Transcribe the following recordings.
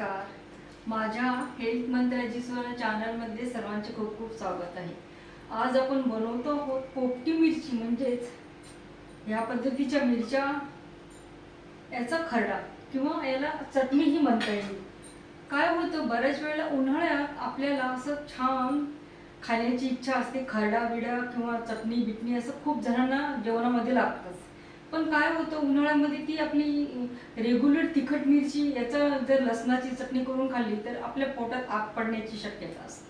माझ्या हेल्थ मंत्राची चॅनलमध्ये सर्वांचे खूप खूप स्वागत आहे. आज आपण बनवतो आहोत पोपटी मिरची म्हणजेच ह्या पद्धतीच्या मिरच्या याचा खरडा किंवा याला चटणीही म्हणता येईल. काय होतं बऱ्याच वेळेला उन्हाळ्यात आपल्याला असं छान खाण्याची इच्छा असते खरडा बिडा किंवा चटणी बिटणी असं खूप जणांना जेवणामध्ये लागतंच. पण काय होतं उन्हाळ्यामध्ये ती आपली रेग्युलर तिखट मिरची याचा जर लसणाची चटणी करून खाल्ली तर आपल्या पोटात आग पडण्याची शक्यता असते.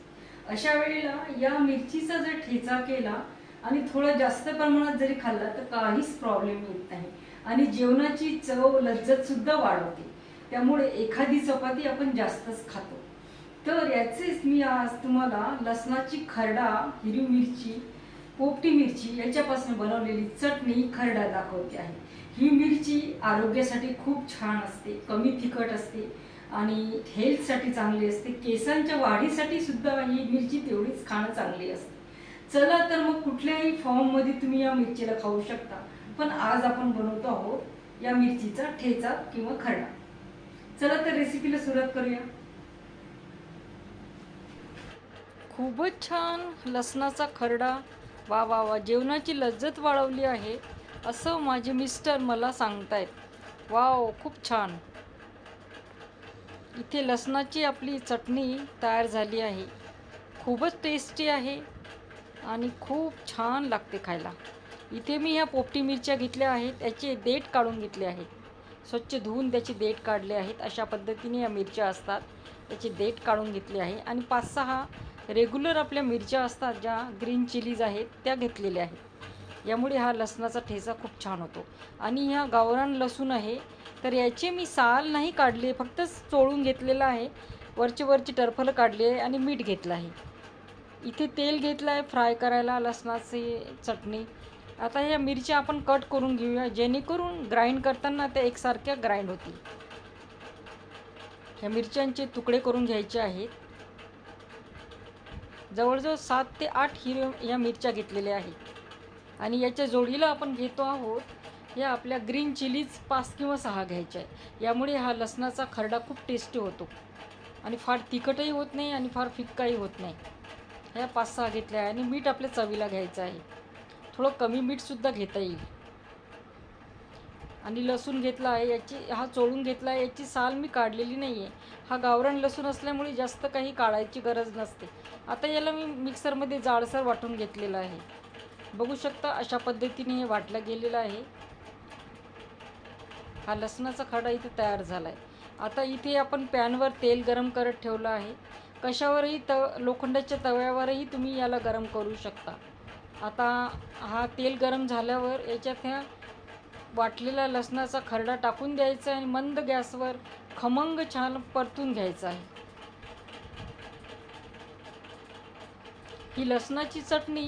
अशा वेळेला या मिरचीचा जर ठेचा केला आणि थोडा जास्त प्रमाणात जरी खाल्ला तर काहीच प्रॉब्लेम येत नाही. आणि जेवणाची चव लज्जत सुद्धा वाढवते. त्यामुळे एखादी चपाती आपण जास्तच खातो. तर याचेच मी आज तुम्हाला लसणाची खरडा हिरवी मिरची पोपटी मिरची याच्यापासून बनवलेली चटणी खरडा दाखवते आहे. ही मिरची आरोग्यासाठी खूप छान असते कमी तिखट असते आणि हेल्थसाठी चांगली असते. केसांच्या वाढीसाठी सुद्धा ही मिरची तेवढीच खाणं चांगली असते. चला तर मग कुठल्याही फॉर्ममध्ये तुम्ही या मिरचीला खाऊ शकता. पण आज आपण बनवतो आहोत या मिरचीचा ठेचा किंवा खरडा. चला तर रेसिपीला सुरुवात करूया. खूपच छान लसणाचा खरडा. वा वा वा जेवणाची लज्जत वाढवली आहे असं माझे मिस्टर मला सांगतायत. वाव खूप छान. इथे लसणाची आपली चटणी तयार झाली आहे. खूपच टेस्टी आहे आणि खूप छान लागते खायला. इथे मी ह्या पोपटी मिरच्या घेतल्या आहेत त्याचे देठ काढून घेतले आहेत. स्वच्छ धुवून त्याचे देठ काढले आहेत. अशा पद्धतीने या मिरच्या असतात. त्याचे देठ काढून घेतले आहे. आणि पाच सहा रेग्युलर आपल्या मिरच्या असतात ज्या ग्रीन चिलीज आहेत त्या घेतलेल्या आहेत. यामुळे हा लसणाचा ठेचा खूप छान होतो. आणि ह्या गावरान लसूण आहे तर याचे मी साल नाही काढले फक्त चोळून घेतलेलं आहे. वरचे वरची टरफलं काढली आहे आणि मीठ घेतलं आहे. इथे तेल घेतलं आहे फ्राय करायला लसणाची चटणी. आता ह्या मिरच्या आपण कट करून घेऊया जेणेकरून ग्राइंड करताना त्या एकसारख्या ग्राइंड होतील. ह्या मिरच्यांचे तुकडे करून घ्यायचे आहेत. जवळजवळ सात ते आठ हिरव्या या मिरच्या घेतलेल्या आहेत. आणि याच्या जोडीला आपण घेतो आहोत या आपल्या ग्रीन चिलीज पाच किंवा सहा घ्यायच्या आहे यामुळे हा लसणाचा खरडा खूप टेस्टी होतो. आणि फार तिखटही होत नाही आणि फार फिक्काही होत नाही. ह्या पाच सहा घेतल्या आहे आणि मीठ आपल्या चवीला घ्यायचं आहे. थोडं कमी मीठसुद्धा घेता येईल. आणि लसूण घेतला आहे याची हा चोळून घेतला आहे याची साल मी काढलेली नाही आहे हा गावरान लसूण असल्यामुळे जास्त काही काढायची गरज नसते. आता याला मी मिक्सरमध्ये जाडसर वाटून घेतलेलं आहे. बघू शकता अशा पद्धतीने हे वाटलं गेलेलं आहे. हा लसणाचा खडा इथे तयार झाला आहे आता इथे आपण पॅनवर तेल गरम करत ठेवलं आहे. कशावरही तव लोखंडाच्या तव्यावरही तुम्ही याला गरम करू शकता. आता हा तेल गरम झाल्यावर याच्यात ह्या वाटलेला लसणाचा खरडा टाकून द्यायचा आणि मंद गॅसवर खमंग छान परतून घ्यायचा आहे. ही लसणाची चटणी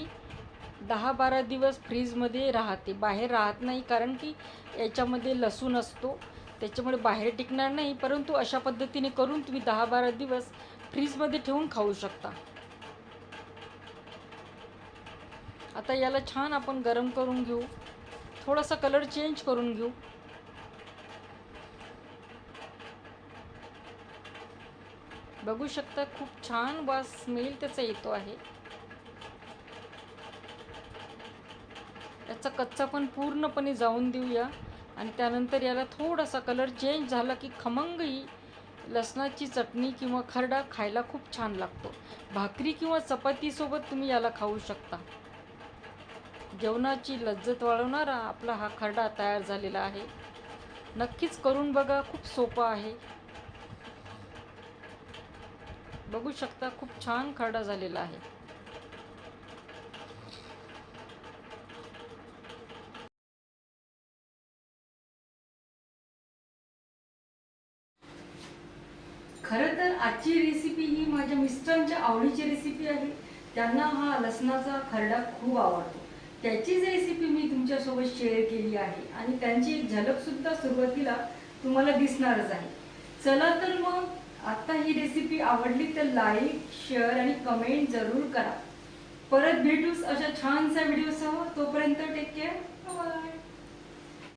दहा बारा दिवस फ्रीजमध्ये राहते बाहेर राहत नाही कारण की याच्यामध्ये लसूण असतो त्याच्यामुळे बाहेर टिकणार नाही परंतु अशा पद्धतीने करून तुम्ही दहा बारा दिवस फ्रीजमध्ये ठेवून खाऊ शकता. आता याला छान आपण गरम करून घेऊ. थोडासा कलर चेंज करून घेऊ. बघू शकता खूप छान वास स्मेल त्याचा येतो आहे. याचा कच्चा पण पूर्णपणे जाऊन देऊया. आणि त्यानंतर याला थोडासा कलर चेंज झाला की खमंग ही लसणाची चटणी किंवा खरडा खायला खूप छान लागतो. भाकरी किंवा चपातीसोबत तुम्ही याला खाऊ शकता. जेवणाची लज्जत वाढवणारा आपला हा खरडा तयार झालेला आहे. नक्कीच करून बघा खूप सोपा आहे. बघू शकता खूप छान खरडा झालेला आहे. खरं तर आजची रेसिपी ही माझ्या मिस्टरांच्या आवडीची रेसिपी आहे. त्यांना हा लसणाचा खरडा खूप आवडतो. त्याचीच रेसिपी मी तुमच्यासोबत शेअर केली आहे. आणि त्यांची एक झलकसुद्धा सुरुवातीला तुम्हाला दिसणारच आहे. चला तर मग आत्ता ही रेसिपी आवडली तर लाईक शेअर आणि कमेंट जरूर करा. परत भेटूच अशा छानसा व्हिडिओसह तोपर्यंत टेक केअर मला